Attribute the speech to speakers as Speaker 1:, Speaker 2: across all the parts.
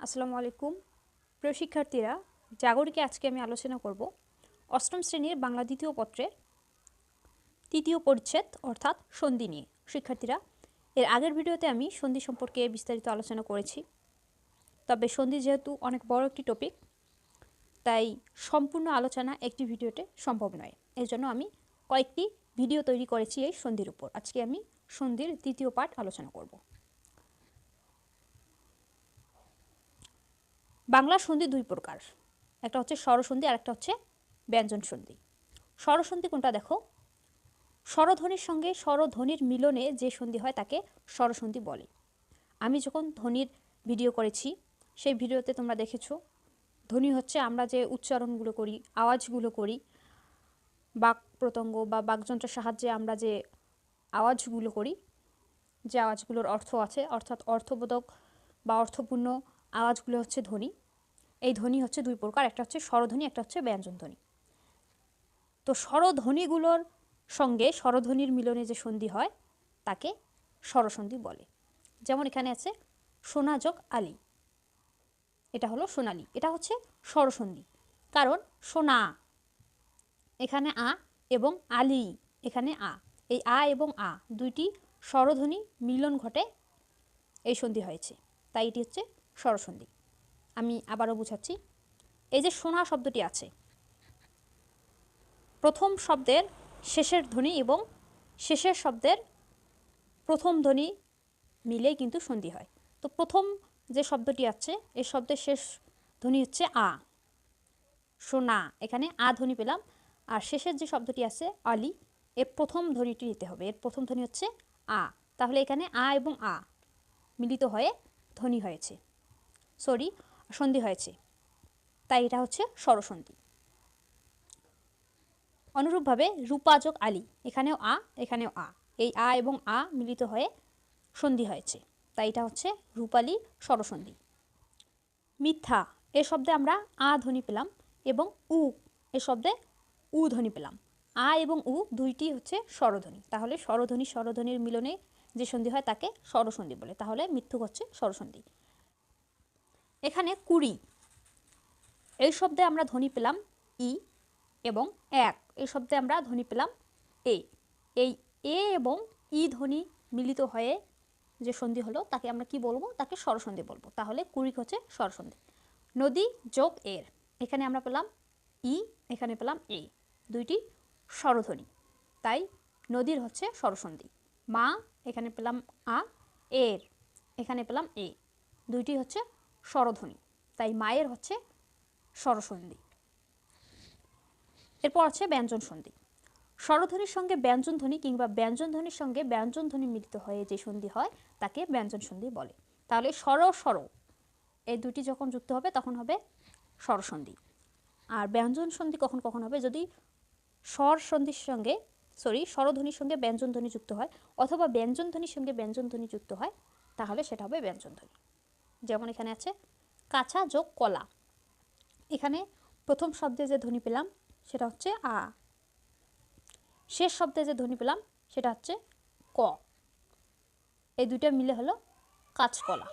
Speaker 1: আসসালামু আলাইকুম। প্রিয় শিক্ষার্থীরা, জাগরিকে আজকে আমি আলোচনা করব অষ্টম শ্রেণির বাংলা দ্বিতীয় পত্রের তৃতীয় পরিচ্ছেদ অর্থাৎ সন্ধি নিয়ে। শিক্ষার্থীরা, এর আগের ভিডিওতে আমি সন্ধি সম্পর্কে বিস্তারিত আলোচনা করেছি। তবে সন্ধি যেহেতু অনেক বড় একটি টপিক তাই সম্পূর্ণ আলোচনা একটি ভিডিওতে সম্ভব নয়। এই জন্য আমি কয়েকটি ভিডিও তৈরি করেছি এই সন্ধির উপর। আজকে আমি সন্ধির দ্বিতীয় পাঠ আলোচনা করব। বাংলা সন্ধি দুই প্রকার। একটা হচ্ছে স্বরসন্ধি আর একটা হচ্ছে ব্যঞ্জন সন্ধি। স্বরসন্ধি কোনটা দেখো? স্বরধ্বনির সঙ্গে স্বরধ্বনির মিলনে যে সন্ধি হয় তাকে স্বরসন্ধি বলে। আমি যখন ধ্বনির ভিডিও করেছি, সেই ভিডিওতে তোমরা দেখেছ, ধ্বনি হচ্ছে আমরা যে উচ্চারণগুলো করি, আওয়াজগুলো করি বাক প্রত্যঙ্গ বা বাকযন্ত্রের সাহায্যে আমরা যে আওয়াজগুলো করি, যে আওয়াজগুলোর অর্থ আছে, অর্থাৎ অর্থবোধক বা অর্থপূর্ণ আওয়াজগুলো হচ্ছে ধ্বনি। এই ধ্বনি হচ্ছে দুই প্রকার, একটা হচ্ছে স্বরধ্বনি, একটা হচ্ছে ব্যঞ্জন ধ্বনি তো স্বরধ্বনিগুলোর সঙ্গে স্বরধ্বনির মিলনে যে সন্ধি হয়, তাকে স্বরসন্ধি বলে। যেমন এখানে আছে সোনাযোগ আলী। এটা হলো সোনালি, এটা হচ্ছে স্বরসন্ধি। কারণ সোনা, এখানে আ এবং আলী, এখানে আ। এই আ এবং আ, দুইটি স্বরধ্বনি মিলন ঘটে এই সন্ধি হয়েছে। তাই এটি হচ্ছে স্বরসন্ধি। আমি আবারও বুঝাচ্ছি, এই যে সোনা শব্দটি আছে, প্রথম শব্দের শেষের ধ্বনি এবং শেষের শব্দের প্রথম ধ্বনি মিলেই কিন্তু সন্ধি হয়। তো প্রথম যে শব্দটি আছে, এই শব্দের শেষ ধ্বনি হচ্ছে আ। সোনা, এখানে আ ধ্বনি পেলাম। আর শেষের যে শব্দটি আছে, আলি, এর প্রথম ধ্বনিটি নিতে হবে। এর প্রথম ধ্বনি হচ্ছে আ। তাহলে এখানে আ এবং আ মিলিত হয়ে ধ্বনি হয়েছে। সরি, সন্ধি হয়েছে। তাই এটা হচ্ছে স্বরসন্ধি। অনুরূপভাবে রূপাযোগ আলী, এখানেও আ এখানেও আ। এই আ এবং আ মিলিত হয়ে সন্ধি হয়েছে। তাই এটা হচ্ছে রূপালী স্বরসন্ধি। মিথ্যা, এ শব্দে আমরা আ ধ্বনি পেলাম এবং উ, এ শব্দে উ ধ্বনি পেলাম। আ এবং উ দুইটি হচ্ছে স্বরধ্বনি। তাহলে স্বরধ্বনি, স্বরধ্বনির মিলনে যে সন্ধি হয় তাকে স্বরসন্ধি বলে। তাহলে মিথ্যুক হচ্ছে স্বরসন্ধি। এখানে কুড়ি। এই শব্দে আমরা ধ্বনি পেলাম ই এবং এক। এই শব্দে আমরা ধ্বনি পেলাম এ। এই এ এবং ই ধ্বনি মিলিত হয়ে যে সন্ধি হলো, তাকে আমরা কি বলব? তাকে স্বরসন্ধি বলব। তাহলে কুড়ি হচ্ছে স্বরসন্ধি। নদী যোগ এর। এখানে আমরা পেলাম ই, এখানে পেলাম এ। দুইটি স্বরধ্বনি। তাই নদীর হচ্ছে স্বরসন্ধি। মা, এখানে পেলাম আ, এর। এখানে পেলাম এ। দুইটি হচ্ছে স্বরধ্বনি। তাই মায়ের হচ্ছে স্বরসন্ধি। এরপর আছে ব্যঞ্জন সন্ধি স্বরধ্বনির সঙ্গে ব্যঞ্জন ধ্বনি কিংবা ব্যঞ্জন ধ্বনির সঙ্গে ব্যঞ্জন ধ্বনি মিলিত হয়ে যে সন্ধি হয়, তাকে ব্যঞ্জন সন্ধি বলে। তাহলে স্বর স্বর, এই দুটি যখন যুক্ত হবে, তখন হবে স্বরসন্ধি। আর ব্যঞ্জন সন্ধি কখন কখন হবে? যদি স্বর সন্ধির সঙ্গে সরি স্বরধ্বনির সঙ্গে ব্যঞ্জন ধ্বনি যুক্ত হয়, অথবা ব্যঞ্জন ধ্বনির সঙ্গে ব্যঞ্জন ধ্বনি যুক্ত হয়, তাহলে সেটা হবে ব্যঞ্জন ধ্বনি যেমন এখানে আছে, কাঁচা যোগ কলা। এখানে প্রথম শব্দে যে ধ্বনি পেলাম, সেটা হচ্ছে আ। শেষ শব্দে যে ধ্বনি পেলাম, সেটা হচ্ছে ক। এই দুইটা মিলে হলো কাঁচকলা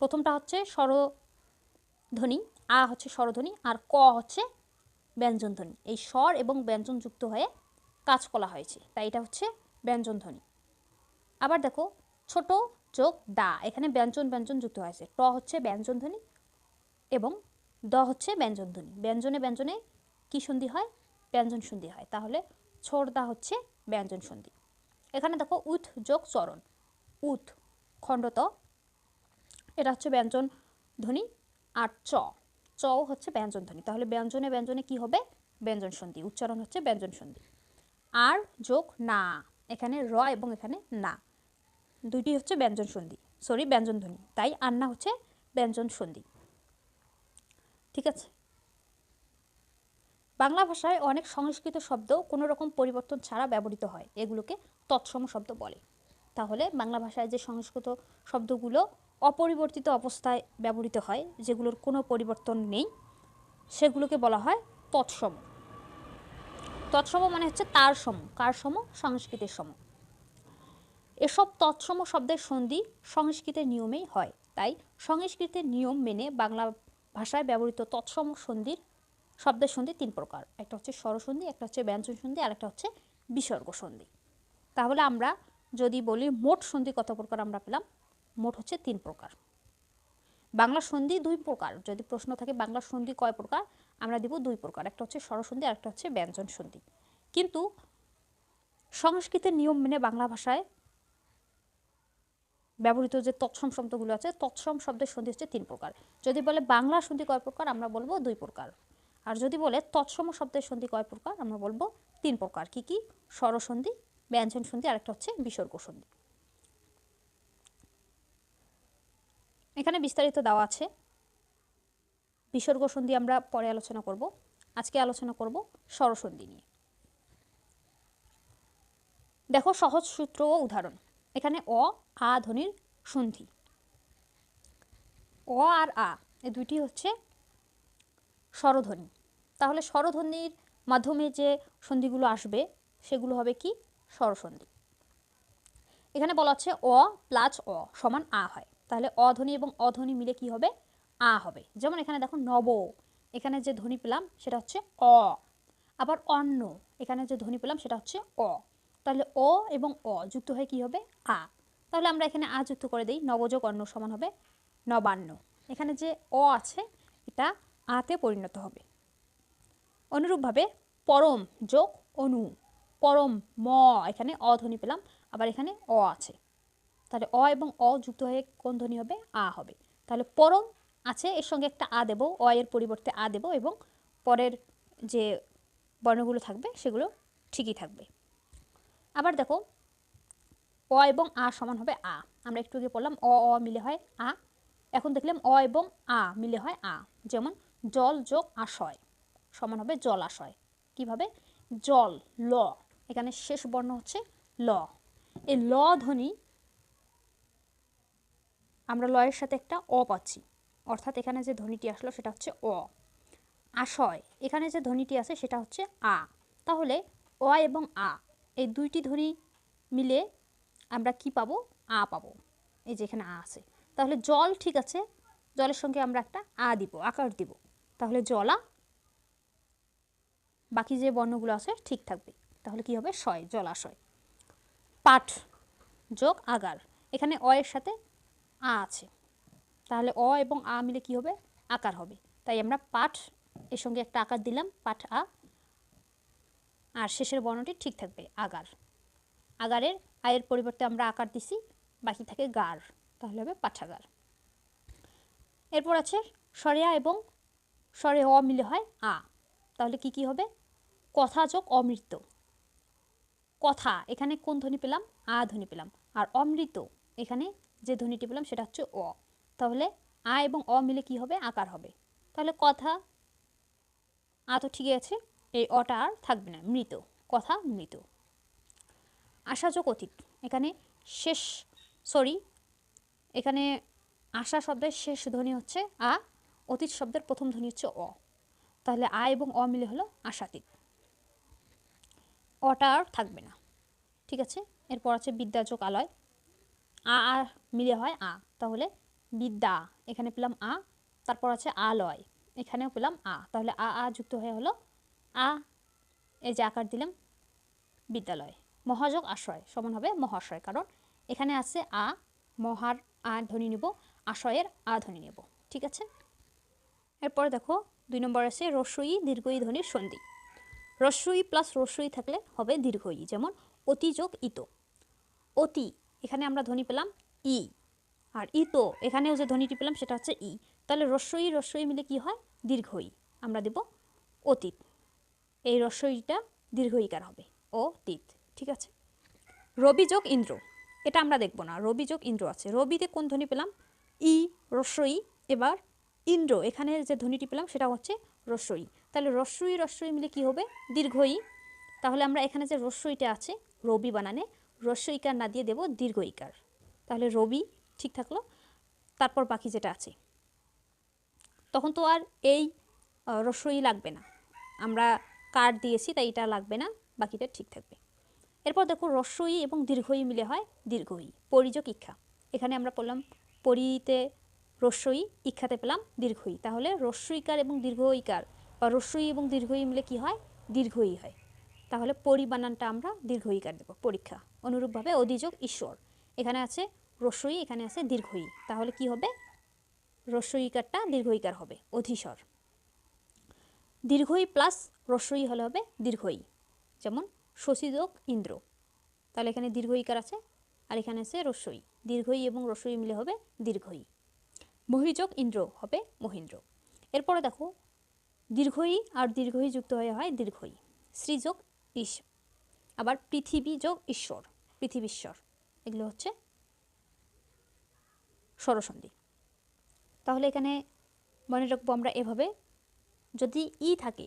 Speaker 1: প্রথমটা হচ্ছে স্বরধ্বনি, আ হচ্ছে স্বরধ্বনি, আর ক হচ্ছে ব্যঞ্জন ধ্বনি এই স্বর এবং ব্যঞ্জন যুক্ত হয়ে কাঁচকলা হয়েছে, তাই এটা হচ্ছে ব্যঞ্জন ধ্বনি আবার দেখো, ছোট যোগ দা। এখানে ব্যঞ্জন ব্যঞ্জন যুক্ত হয়েছে। ট হচ্ছে ব্যঞ্জন ধ্বনি এবং দ হচ্ছে ব্যঞ্জন ধ্বনি ব্যঞ্জনে ব্যঞ্জনে কী সন্ধি হয়? ব্যঞ্জন সন্ধি হয়। তাহলে ছোড়দা হচ্ছে ব্যঞ্জন সন্ধি। এখানে দেখো উথ যোগ চরণ। উথ খণ্ডত এটা হচ্ছে ব্যঞ্জন ধ্বনি আর চ। চ হচ্ছে ব্যঞ্জন ধ্বনি তাহলে ব্যঞ্জনে ব্যঞ্জনে কি হবে? ব্যঞ্জন সন্ধি। উচ্চারণ হচ্ছে ব্যঞ্জন সন্ধি। আর যোগ না। এখানে র এবং এখানে না। দুইটি হচ্ছে ব্যঞ্জন সন্ধি। সরি ব্যঞ্জন ধ্বনি। তাই আন্না হচ্ছে ব্যঞ্জন সন্ধি। ঠিক আছে? বাংলা ভাষায় অনেক সংস্কৃত শব্দ কোনো রকম পরিবর্তন ছাড়া ব্যবহৃত হয়, এগুলোকে তৎসম শব্দ বলে। তাহলে বাংলা ভাষায় যে সংস্কৃত শব্দগুলো অপরিবর্তিত অবস্থায় ব্যবহৃত হয়, যেগুলোর কোনো পরিবর্তন নেই, সেগুলোকে বলা হয় তৎসম। তৎসম মানে হচ্ছে তার সম কার সম সংস্কৃতের সম। এসব তৎসম শব্দের সন্ধি সংস্কৃতের নিয়মেই হয়। তাই সংস্কৃতের নিয়ম মেনে বাংলা ভাষায় ব্যবহৃত তৎসম সন্ধির, শব্দের সন্ধি তিন প্রকার। একটা হচ্ছে স্বরসন্ধি, একটা হচ্ছে ব্যঞ্জন সন্ধি আর একটা হচ্ছে বিসর্গ সন্ধি তাহলে আমরা যদি বলি মোট সন্ধি কত প্রকার আমরা পেলাম? মোট হচ্ছে তিন প্রকার। বাংলা সন্ধি দুই প্রকার। যদি প্রশ্ন থাকে বাংলা সন্ধি কয় প্রকার? আমরা দিব দুই প্রকার। একটা হচ্ছে স্বরসন্ধি, আর একটা হচ্ছে ব্যঞ্জন সন্ধি কিন্তু সংস্কৃতের নিয়ম মেনে বাংলা ভাষায় ব্যবহৃত যে তৎসম শব্দগুলো আছে, তৎসম শব্দের সন্ধি হচ্ছে তিন প্রকার। যদি বলে বাংলা সন্ধি কয় প্রকার, আমরা বলব দুই প্রকার। আর যদি বলে তৎসম শব্দের সন্ধি কয় প্রকার, আমরা বলব তিন প্রকার। কি কি? স্বরসন্ধি, ব্যঞ্জন সন্ধি, আর একটা হচ্ছে বিসর্গ সন্ধি। এখানে বিস্তারিত দেওয়া আছে। বিসর্গ সন্ধি আমরা পরে আলোচনা করব। আজকে আলোচনা করব স্বরসন্ধি নিয়ে। দেখো সহজ সূত্র ও উদাহরণ। এখানে অ, আ ধ্বনির সন্ধি। অ আর আ এই দুইটি হচ্ছে স্বরধ্বনি। তাহলে স্বরধ্বনির মাধ্যমে যে সন্ধিগুলো আসবে, সেগুলো হবে কি? স্বরসন্ধি। এখানে বলা হচ্ছে অ প্লাস অ সমান আ হয়। তাহলে অধ্বনি এবং অধ্বনি মিলে কি হবে? আ হবে। যেমন এখানে দেখো নব, এখানে যে ধ্বনি পেলাম সেটা হচ্ছে অ। আবার অন্য এখানে যে ধ্বনি পেলাম সেটা হচ্ছে অ। তাহলে অ এবং অ যুক্ত হয়ে কি হবে? আ। তাহলে আমরা এখানে আ যুক্ত করে দিই, নবযোগ অন্য সমান হবে নবান্ন। এখানে যে অ আছে, এটা আতে পরিণত হবে। অনুরূপভাবে পরম যোগ অনু, পরম ম, এখানে অ ধ্বনি পেলাম, আবার এখানে অ আছে। তাহলে অ এবং অ যুক্ত হয়ে কোন ধ্বনি হবে? আ হবে। তাহলে পরম আছে, এর সঙ্গে একটা আ দেব, অ এর পরিবর্তে আ দেব এবং পরের যে বর্ণগুলো থাকবে, সেগুলো ঠিকই থাকবে। আবার দেখো, অ এবং আ সমান হবে আ। আমরা একটু আগে পড়লাম, অ অ মিলে হয় আ। এখন দেখলাম, অ এবং আ মিলে হয় আ। যেমন, জল যোগ আশয় সমান হবে জলাশয় কীভাবে? জল, ল। এখানে শেষ বর্ণ হচ্ছে ল। এই ল ধ্বনি আমরা লয়ের সাথে একটা অ পাচ্ছি। অর্থাৎ এখানে যে ধ্বনিটি আসলো সেটা হচ্ছে অ। আশয়, এখানে যে ধ্বনিটি আছে সেটা হচ্ছে আ। তাহলে অ এবং আ এই দুইটি ধরি মিলে আমরা কি পাবো? আ পাবো। এই যে এখানে আ আছে। তাহলে জল ঠিক আছে, জলের সঙ্গে আমরা একটা আ দিব, আকার দিব। তাহলে জলা বাকি যে বর্ণগুলো আছে ঠিক থাকবে। তাহলে কি হবে? শয় জলাশয় পাঠ যোগ আগার। এখানে অ এর সাথে আ আছে। তাহলে অ এবং আ মিলে কি হবে? আকার হবে। তাই আমরা পাঠ, এর সঙ্গে একটা আকার দিলাম, পাঠ আ। আর শেষের বর্ণটি ঠিক থাকবে আগার। আগারের আয়ের পরিবর্তে আমরা আকার দিছি, বাকি থাকে গার, তাহলে হবে পাঠাগার। এরপর আছে সরেয়া এবং স্বরে অ মিলে হয় আ। তাহলে কি কি হবে? কথা যোগ অমৃত। কথা, এখানে কোন ধ্বনি পেলাম? আ ধ্বনি পেলাম। আর অমৃত, এখানে যে ধ্বনিটি পেলাম সেটা হচ্ছে অ। তাহলে আ এবং অ মিলে কি হবে? আকার হবে। তাহলে কথা, আ তো ঠিকই আছে। এই অটা আর থাকবে না, মৃত, কথা মৃত। আশাযোগ অতীত, এখানে শেষ সরি এখানে আশা শব্দের শেষ ধ্বনি হচ্ছে আ, অতীত শব্দের প্রথম ধ্বনি হচ্ছে অ। তাহলে আ এবং অ মিলে হলো আশাতীত। অটা আর থাকবে না, ঠিক আছে? এরপর আছে বিদ্যাযোগ আলয়। আ আর মিলে হয় আ, তাহলে বিদ্যা, এখানে পেলাম আ, তারপর আছে আলয়, এখানেও পেলাম আ, তাহলে আ আ যুক্ত হয়ে হলো আ, এই যে আকার দিলাম, বিদ্যালয়, মহাযোগ আশ্রয়, সমান হবে মহাশয় কারণ এখানে আছে আ, মহার আ ধ্বনি নেব আশয়ের আ ধ্বনি নেব, ঠিক আছে? এরপর দেখো, দুই নম্বর আছে রস্যই দীর্ঘই ধ্বনির সন্ধি রস্যই প্লাস রস্যই থাকলে হবে দীর্ঘই, যেমন অতি যোগ ইতো, অতি, এখানে আমরা ধ্বনি পেলাম ই, আর ইতো, এখানেও যে ধ্বনিটি পেলাম সেটা হচ্ছে ই, তাহলে রস্যই রস্যই মিলে কি হয়? দীর্ঘই, আমরা দেব অতীত এই রস্যইটা দীর্ঘইকার হবে। ও, তিত, ঠিক আছে। রবি যোগ ইন্দ্র, এটা আমরা দেখব না। রবি যোগ ইন্দ্র আছে। রবিতে কোন ধ্বনি পেলাম? ই রস্যই এবার ইন্দ্র। এখানে যে ধ্বনিটি পেলাম, সেটা হচ্ছে রস্যই তাহলে রস্যই রস্যই মিলে কি হবে? দীর্ঘই। তাহলে আমরা এখানে যে রস্যইটা আছে, রবি বানানে রস্যইকার না দিয়ে দেব দীর্ঘইকার। তাহলে রবি ঠিক থাকল। তারপর বাকি যেটা আছে। তখন তো আর এই রস্যই লাগবে না। আমরা কার্ড দিয়েছি, তাই এটা লাগবে না, বাকিটা ঠিক থাকবে। এরপর দেখো রস্যই এবং দীর্ঘই মিলে হয় দীর্ঘই, পরিযোগ ইক্ষা। এখানে আমরা পড়লাম পরিতে রস্যই ইক্ষাতে পেলাম দীর্ঘই। তাহলে রস্যইকার এবং দীর্ঘইকার বা রস্যই এবং দীর্ঘই মিলে কি হয়? দীর্ঘই হয়। তাহলে পরিবানানটা আমরা দীর্ঘইকার দেবো, পরীক্ষা। অনুরূপভাবে অধিযোগ ঈশ্বর। এখানে আছে রস্যই এখানে আছে দীর্ঘই। তাহলে কি হবে? রস্যইকারটা দীর্ঘইকার হবে অধিস্বর দীর্ঘই প্লাস রস্যই হলে হবে দীর্ঘই। যেমন শশীযোগ ইন্দ্র। তাহলে এখানে দীর্ঘইকার আছে, আর এখানে আছে রস্যই দীর্ঘই এবং রস্যই মিলে হবে দীর্ঘই। মহিযোগ ইন্দ্র হবে মহেন্দ্র। এরপরে দেখো, দীর্ঘই আর দীর্ঘই যুক্ত হয়ে হয় দীর্ঘই। শ্রীযোগ ইস আবার পৃথিবী যোগ ঈশ্বর পৃথিবীশ্বর এগুলো হচ্ছে স্বরসন্ধি। তাহলে এখানে মনে রাখব আমরা এভাবে যদি ই থাকে,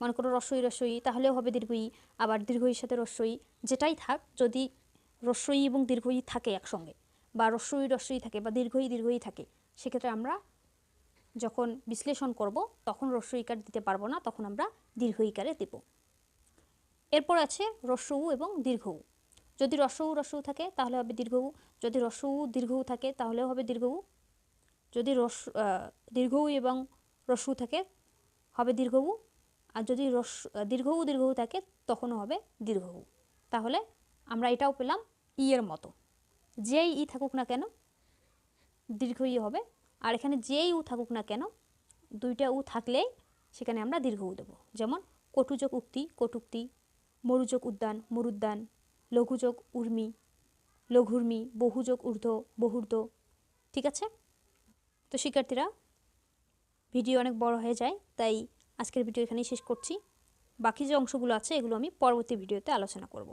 Speaker 1: মনে করো রস্যই রস্যই তাহলেও হবে দীর্ঘই আবার দীর্ঘইর সাথে রস্যই যেটাই থাক, যদি রস্যই এবং দীর্ঘই থাকে একসঙ্গে, বা রস্যই রস্যই থাকে, বা দীর্ঘই দীর্ঘই থাকে, সেক্ষেত্রে আমরা যখন বিশ্লেষণ করব, তখন রস্যইকার দিতে পারব না, তখন আমরা দীর্ঘইকারে দেব। এরপর আছে রস্যউ এবং দীর্ঘউ যদি রস্যউ রস্যউ থাকে, তাহলে হবে দীর্ঘউ যদি রস্যউ দীর্ঘউ থাকে, তাহলেও হবে দীর্ঘউ যদি রস দীর্ঘউ এবং রস্যু থাকে, হবে দীর্ঘউ আর যদি রস দীর্ঘউ দীর্ঘউ থাকে, তখনও হবে দীর্ঘউ তাহলে আমরা এটাও পেলাম ই এর মতো। যেই ই থাকুক না কেন, দীর্ঘ ই হবে। আর এখানে যেই উ থাকুক না কেন, দুইটা উ থাকলেই সেখানে আমরা দীর্ঘ উ দেবো। যেমন কটুযোগ উক্তি, কটুক্তি, মরুযোগ উদ্যান, মরুদ্যান, লঘুযোগ উর্মি, লঘুর্মি, বহুযোগ ঊর্ধ্ব, বহুর্ধ্ব, ঠিক আছে? তো শিক্ষার্থীরা ভিডিও অনেক বড় হয়ে যায়, তাই আজকের ভিডিও এখানেই শেষ করছি। বাকি যে অংশগুলো আছে, এগুলো আমি পরবর্তী ভিডিওতে আলোচনা করব।